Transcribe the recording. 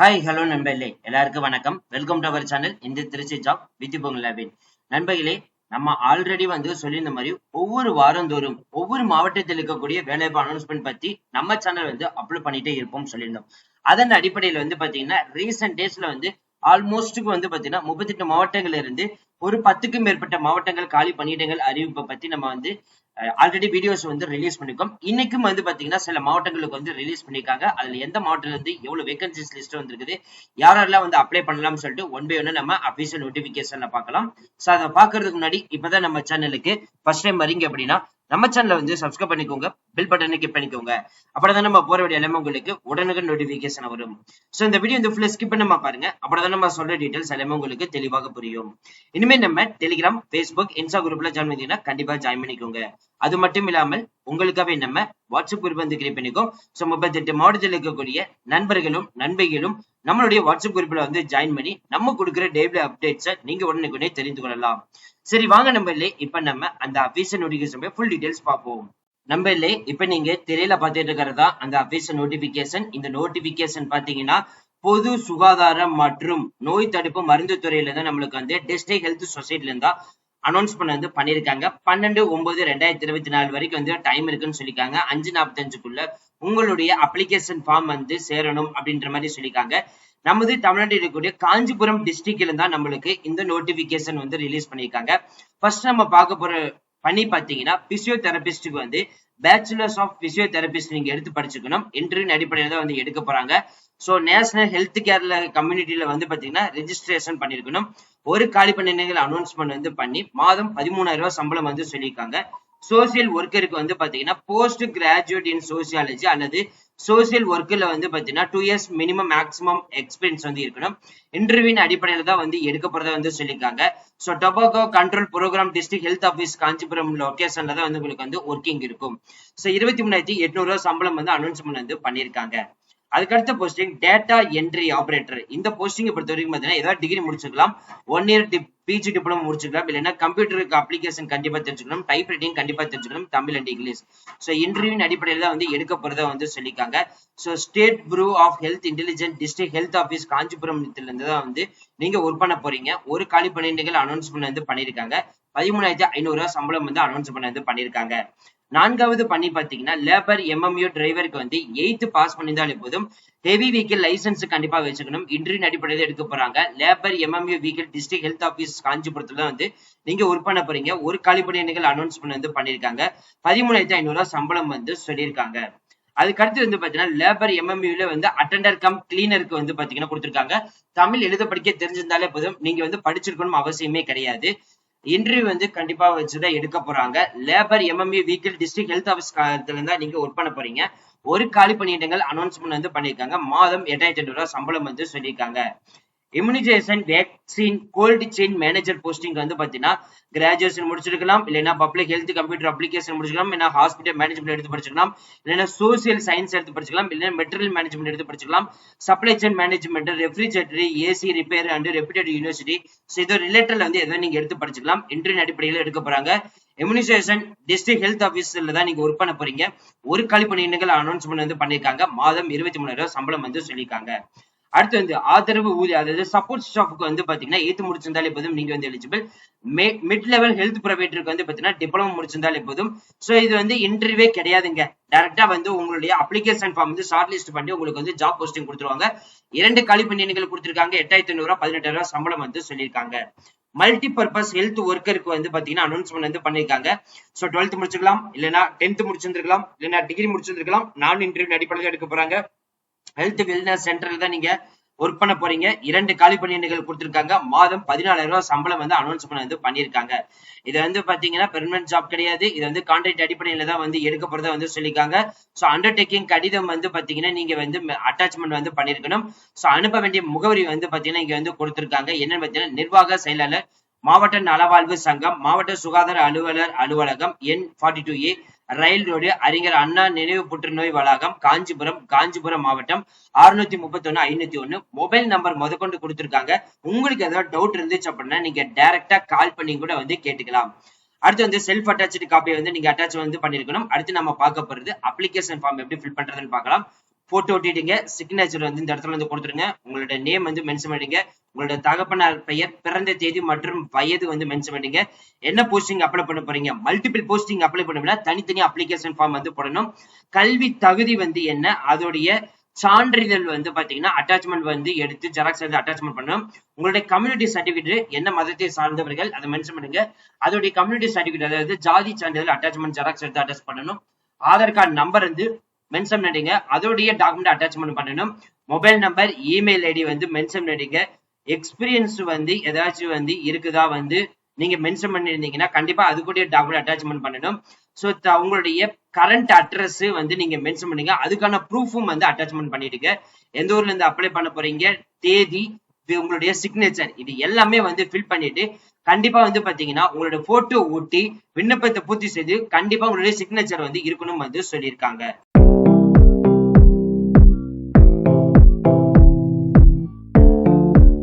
Hi hello நண்பர்களே. எல்லாருக்கும் வணக்கம். வெல்கம் டு அவர் சேனல் இந்த திருச்சி ஜாப் வித் பொங்கலாபின் நண்பர்களே நம்ம ஆல்ரெடி வந்து சொல்லியிருந்த மாதிரி ஒவ்வொரு வாரந்தோறும் ஒவ்வொரு மாவட்டத்தில் இருக்கக்கூடிய வேலைவாய்ப்பு அனௌன்ஸ்மெண்ட் பத்தி நம்ம சேனல் வந்து அப்லோட் பண்ணிட்டே இருப்போம் சொல்லியிருந்தோம். அதன் அடிப்படையில் வந்து பாத்தீங்கன்னா ரீசெண்ட் டேஸ்ல வந்து ஆல்மோஸ்ட்டுக்கு வந்து பாத்தீங்கன்னா முப்பத்தெட்டு மாவட்டங்கள்ல இருந்து ஒரு பத்துக்கும் மேற்பட்ட மாவட்டங்கள் காலி பணியிடங்கள் அறிவிப்பை பத்தி நம்ம வந்து ஆல்ரெடி வீடியோஸ் வந்து ரிலீஸ் பண்ணிருக்கோம். இன்னைக்கும் வந்து பாத்தீங்கன்னா சில மாவட்டங்களுக்கு வந்து ரிலீஸ் பண்ணிருக்காங்க அதுல எந்த மாவட்டத்துல இருந்து எவ்வளவு வேகன்சிஸ் லிஸ்ட் வந்திருக்குது யாரெல்லாம் வந்து அப்ளை பண்ணலாம்னு சொல்லிட்டு ஒன் பை ஒன்னு நம்ம அபிஷியல் நோட்டிபிகேஷன்ல பார்க்கலாம். சோ அதை பாக்குறதுக்கு முன்னாடி இப்பதான் நம்ம சேனலுக்கு ஃபர்ஸ்ட் டைம் வரீங்க அப்படின்னா நம்ம சேனலை வந்து சப்ஸ்கிரைப் பண்ணிக்கோங்க. பில் பட்டனை கிளிக் பண்ணிக்கோங்க. அப்பதான் நம்ம போற வேண்டிய எல்லாமே உங்களுக்கு உடனுக்கு நோட்டிபிகேஷன் வரும். சோ இந்த வீடியோ இந்த ஃபுல்லா ஸ்கிப் பண்ணாம பாருங்க. அப்பதான் நம்ம சொல்ற டீடைல்ஸ் எல்லாமே உங்களுக்கு தெளிவாக புரியும். இனிமே நம்ம டெலிகிராம் பேஸ்புக் இன்ஸ்டா குரூப்ல ஜாயின் பண்ணீங்கன்னா கண்டிப்பா ஜாயின் பண்ணிக்கோங்க. அது மட்டும் இல்லாமல் உங்களுக்காகவே நம்ம வாட்ஸ்அப் குரூப் வந்து கிரியேட் பண்ணிக்கோம் சோ முப்பத்தெட்டு மாவட்டத்தில் இருக்கக்கூடிய நண்பர்களும் நண்பைகளும் நம்மளுடைய வாட்ஸ்அப் குரூப்ல வந்து ஜாயின் பண்ணி நம்ம கொடுக்குற டெய்லி அப்டேட்ஸை நீங்க உடனுக்குடனே தெரிந்து கொள்ளலாம். சரி வாங்க நம்ம இல்லே இப்ப நம்ம அந்த அபிஷியல் நோட்டிபிகேஷன் ஃபுல் டீடைல்ஸ் பார்ப்போம். நம்ம இல்லே இப்ப நீங்க திரையில பார்த்துட்டு இருக்கிறதா? அந்த அபிஷியல் நோட்டிபிகேஷன் இந்த நோட்டிபிகேஷன் பாத்தீங்கன்னா பொது சுகாதாரம் மற்றும் நோய் தடுப்பு மருந்து துறையில தான் நம்மளுக்கு வந்து டிஸ்ட்ரிக்ட் ஹெல்த் சொசைட்டில இருந்தா அனௌன்ஸ் பண்ண வந்து பண்ணிருக்காங்க பன்னெண்டு ஒன்பது ரெண்டாயிரத்தி இருபத்தி நாலு வரைக்கும் வந்து டைம் இருக்குன்னு சொல்லிருக்காங்க அஞ்சு நாற்பத்தஞ்சுக்குள்ள உங்களுடைய அப்ளிகேஷன் ஃபார்ம் வந்து சேரணும் அப்படின்ற மாதிரி சொல்லியிருக்காங்க. நமது தமிழ்நாட்டில் இருக்கக்கூடிய காஞ்சிபுரம் டிஸ்ட்ரிக்ட்ல தான் நம்மளுக்கு இந்த நோட்டிபிகேஷன் வந்து ரிலீஸ் பண்ணியிருக்காங்க. ஃபர்ஸ்ட் நம்ம பார்க்க போற பண்ணி பாத்தீங்கன்னா பிசியோதெரபிஸ்டுக்கு வந்து பேச்சுலர்ஸ் ஆஃப் பிசியோதெரபிஸ்ட் நீங்க எடுத்து படிச்சுக்கணும். இன்டர்வியூ அடிப்படையில் தான் வந்து எடுக்க போறாங்க. ஸோ நேஷனல் ஹெல்த் கேர்ல கம்யூனிட்டியில வந்து பாத்தீங்கன்னா ரெஜிஸ்ட்ரேஷன் பண்ணிருக்கணும். ஒரு காலி பணியிடங்கள் அனௌன்ஸ்மெண்ட் வந்து பண்ணி மாதம் பதிமூணாயிரம் ரூபாய் சம்பளம் வந்து சொல்லியிருக்காங்க. சோசியல் ஒர்க்கருக்கு வந்து பாத்தீங்கன்னா போஸ்ட் கிராஜுவேட் இன் சோசியாலஜி அல்லது சோசியல் ஒர்க்கில் வந்து பாத்தீங்கன்னா two years minimum maximum experience வந்து இருக்கணும். இன்டர்வியூன் அடிப்படையில தான் வந்து எடுக்க போறதா வந்து சொல்லியிருக்காங்க. So tobacco control program district health office Kanchipuram லொக்கேஷனில் தான் வந்து உங்களுக்கு வந்து ஒர்க்கிங் இருக்கும். ஸோ இருபத்தி மூணாயிரத்தி எட்நூறு ரூபாய் சம்பளம் வந்து அனௌன்ஸ்மெண்ட் வந்து பண்ணியிருக்காங்க. அதுக்கடுத்த போஸ்டிங் டேட்டா என்ட்ரி ஆபரேட்டர் இந்த போஸ்டிங் பொறுத்த வரைக்கும் பார்த்தீங்கன்னா ஏதாவது டிகிரி முடிச்சுக்கலாம் ஒன் இயர் பிஜி டிப்ளமோ முடிச்சுக்கலாம் இல்லைன்னா கம்ப்யூட்டருக்கு அப்ளிகேஷன் கண்டிப்பா தெரிஞ்சுக்கணும். டைப் ரைட்டிங் கண்டிப்பா தெரிஞ்சுக்கணும். Tamil and English so interview அடிப்படையில் தான் வந்து எடுக்க போறதா வந்து சொல்லியிருக்காங்க. So state bureau of health intelligent district health office காஞ்சிபுரம்லேருந்து தான் வந்து நீங்க ஒர்க் பண்ண போறீங்க. ஒரு காலி பணியிடங்கள் அனௌன்ஸ்மெண்ட் வந்து பண்ணியிருக்காங்க. பதிமூணாயிரத்தி ஐநூறு சம்பளம் வந்து அனௌன்ஸ்மெண்ட் வந்து பண்ணியிருக்காங்க. நான்காவது பண்ணி பாத்தீங்கன்னா லேபர் எம்எம்யூ டிரைவருக்கு வந்து எயித்து பாஸ் பண்ணியிருந்தாலே போதும். ஹெவி வெஹிக்கிள் லைசன்ஸ் கண்டிப்பா வச்சுக்கணும். இன்டர்வியூ அடிப்படையில் எடுக்க போறாங்க. Labour MMU vehicle district health office காஞ்சிபுரத்துல வந்து நீங்க ஒர்க் பண்ண போறீங்க. ஒரு காலிப்பணி அனௌன்ஸ் அனௌன்ஸ்மெண்ட் வந்து பண்ணிருக்காங்க பதிமூணாயிரத்தி ஐநூறு ரூபாய் சம்பளம் வந்து சொல்லியிருக்காங்க. அதுக்கு அடுத்து வந்து பாத்தீங்கன்னா லேபர் எம்எம்யூல வந்து அட்டண்டர் கம் கிளீனருக்கு வந்து பாத்தீங்கன்னா கொடுத்துருக்காங்க. தமிழ் எழுத படிக்க தெரிஞ்சிருந்தாலே போதும். நீங்க வந்து படிச்சிருக்கணும் அவசியமே கிடையாது. இன்டர்வியூ வந்து கண்டிப்பா வச்சுதான் எடுக்க போறாங்க. Labour MME vehicle district health office இருந்தா நீங்க ஒர்க் பண்ண போறீங்க. ஒரு காலி பணியிடங்கள் அனௌன்ஸ்மெண்ட் வந்து பண்ணிருக்காங்க மாதம் எட்டாயிரத்தி எட்டு ரூபாய் சம்பளம் வந்து சொல்லியிருக்காங்க. Immunisation vaccine cold chain manager posting வந்து பாத்தீங்கன்னா கிராஜுவேஷன் முடிச்சிருக்கலாம். இல்லைன்னா பப்ளிக் ஹெல்த் கம்ப்யூட்டர் அப்ளிகேஷன் முடிச்சிக்கலாம் இல்லைன்னா ஹாஸ்பிட்டல் மேனேஜ்மெண்ட் எடுத்து படிச்சிருக்கலாம். இல்லைன்னா சோசியல் சயின்ஸ் எடுத்து படிச்சிக்கலாம் இல்லைன்னா மெட்டீரியல் மேனேஜ்மெண்ட் எடுத்து படிச்சிக்கலாம் supply chain management refrigeration AC repair and reputed university so இதோ ரிலேட்டட்ல வந்து எதாவது நீங்க எடுத்து படிச்சிக்கலாம் இன்டர்வியூ அடிப்படையில் எடுக்க போறாங்க. இம்யூனிசேஷன் டிஸ்ட்ரிக்ட் ஹெல்த் ஆஃபீஸர்ல தான் நீங்க ஒர்க் பண்ண போறீங்க. ஒரு காலி பணியிடங்கள் அனௌன்ஸ்மெண்ட் வந்து பண்ணியிருக்காங்க மாதம் இருபத்தி மூணாயிரம் சம்பளம் வந்து சொல்லியிருக்காங்க. அடுத்து வந்து ஆதரவு ஊதிய அதாவது சப்போர்ட் ஸ்டாஃப்க்கு வந்து பாத்தீங்கன்னா எய்த்து முடிச்சிருந்தாலே போதும் நீங்க வந்து எலிஜிபிள் மிட் லெவல் ஹெல்த் ப்ரொவைடருக்கு வந்து பாத்தீங்கன்னா டிப்ளமோ முடிச்சிருந்தாலே போதும். சோ இது வந்து இன்டர்வியூவே கிடையாதுங்க. டைரக்டா வந்து உங்களுடைய அப்ளிகேஷன் ஃபார்ம் வந்து ஷார்ட் லிஸ்ட் பண்ணி உங்களுக்கு வந்து ஜாப் போஸ்டிங் கொடுத்துருவாங்க. இரண்டு காலி பணியிடங்கள் கொடுத்திருக்காங்க. எட்டாயிரத்தி ஐநூறு ரூபாய் பதினெட்டாயிரம் ரூபாய் சம்பளம் வந்து சொல்லியிருக்காங்க. மல்டி பர்பஸ் ஹெல்த் ஒர்க்கருக்கு வந்து பாத்தீங்கன்னா அனௌன்ஸ்மெண்ட் வந்து பண்ணிருக்காங்க சோ டுவெல்த் முடிச்சிருக்கலாம் இல்லைன்னா டென்த் முடிச்சிருந்திருக்கலாம் இல்லைன்னா டிகிரி முடிச்சிருந்திருக்கலாம். நான் இன்டர்வியூ அடிப்படையில் எடுக்க போறாங்க. ஹெல்த் வெல்னஸ் சென்டர்ல தான் நீங்க ஒர்க் பண்ண போறீங்க. இரண்டு காலி பணியிடங்கள் கொடுத்திருக்காங்க. மாதம் பதினாலாயிரம் ரூபாய் சம்பளம் வந்து அனௌன்ஸ்மெண்ட் வந்து பண்ணிருக்காங்க இது வந்து பாத்தீங்கன்னா பெர்மனன்ட் ஜாப் கிடையாது. இது வந்து கான்ட்ராக்ட் அடிப்படையில தான் வந்து எடுக்க போறதா வந்து சொல்லியிருக்காங்க. சோ அண்டர்டேக்கிங் கடிதம் வந்து பாத்தீங்கன்னா நீங்க வந்து அட்டாச்மெண்ட் வந்து பண்ணிருக்கணும் சோ அனுப்ப வேண்டிய முகவரி வந்து பாத்தீங்கன்னா இங்க வந்து கொடுத்திருக்காங்க. என்னன்னு பாத்தீங்கன்னா நிர்வாக செயலாளர் மாவட்ட நலவாழ்வு சங்கம் மாவட்ட சுகாதார அலுவலர் அலுவலகம் N forty two A rail road அறிஞர் அண்ணா நினைவு புற்றுநோய் வளாகம் காஞ்சிபுரம் காஞ்சிபுரம் மாவட்டம். அறுநூத்தி முப்பத்தி ஒண்ணு ஐநூத்தி ஒன்னு. மொபைல் நம்பர் முதற்கொண்டு கொடுத்திருக்காங்க. உங்களுக்கு ஏதாவது டவுட் இருந்துச்சு அப்படின்னா நீங்க டைரக்டா கால் பண்ணி கூட வந்து கேட்டுக்கலாம். அடுத்து வந்து செல்ஃப் அட்டாச்சு காப்பியை வந்து நீங்க அட்டாச் வந்து பண்ணிருக்கணும். அடுத்து நம்ம பார்க்க போறது அப்ளிகேஷன் ஃபார்ம் எப்படி ஃபில் பண்றதுன்னு பார்க்கலாம். போட்டோ ஒட்டிடுங்க சிக்னேச்சர் வந்து இந்த இடத்துல வந்து கொடுத்துருங்க. உங்களோட நேம் வந்து மென்ஷன் பண்ணிடுங்க. உங்களோட தகப்பனார் பெயர் பிறந்த தேதி மற்றும் வயது வந்து மென்ஷன் பண்ணிடுங்க. என்ன போஸ்டிங் அப்ளை பண்ண போறீங்க? மல்டிபிள் போஸ்டிங் அப்ளை பண்ணணும்னா தனித்தனி அப்ளிகேஷன் ஃபார்ம் வந்து போடணும். கல்வி தகுதி வந்து என்ன? அதோடைய சான்றிதழ் வந்து பாத்தீங்கன்னா அட்டாச்மெண்ட் வந்து எடுத்து ஜெராக்ஸ் வந்து அட்டாச்மெண்ட் பண்ணணும். உங்களுடைய கம்யூனிட்டி சர்டிபிகேட் என்ன மதத்தை சார்ந்தவர்கள் அதை மென்ஷன் பண்ணுங்க. அதோடைய கம்யூனிட்டி சர்டிபிகேட் அதாவது ஜாதி சான்றிதழ் அட்டாச்மெண்ட் ஜெராக்ஸ் எடுத்து அட்டாச் பண்ணணும். ஆதார் கார்டு நம்பர் வந்து மென்ஷன் பண்ணிடுங்க. அதோடைய டாக்குமெண்ட் அட்டாச்மெண்ட் பண்ணணும். மொபைல் நம்பர் இமெயில் ஐடி வந்து மென்ஷன் பண்ணிடுங்க. எக்ஸ்பீரியன்ஸ் வந்து ஏதாச்சும் வந்து இருக்குதா வந்து நீங்க மென்ஷன் பண்ணியிருந்தீங்கன்னா கண்டிப்பா அது கூட டாக்குமெண்ட் அட்டாச்மெண்ட் பண்ணணும் ஸோ உங்களுடைய கரண்ட் அட்ரஸ் வந்து நீங்க மென்ஷன் பண்ணுங்க. அதுக்கான ப்ரூஃபும் வந்து அட்டாச்மெண்ட் பண்ணிடுங்க. எந்த ஊர்ல இருந்து அப்ளை பண்ண போறீங்க? தேதி இது உங்களுடைய சிக்னேச்சர் இது எல்லாமே வந்து ஃபில் பண்ணிட்டு கண்டிப்பா வந்து பாத்தீங்கன்னா உங்களோட போட்டோ ஊட்டி விண்ணப்பத்தை பூர்த்தி செய்து கண்டிப்பா உங்களுடைய சிக்னேச்சர் வந்து இருக்கணும் வந்து சொல்லியிருக்காங்க.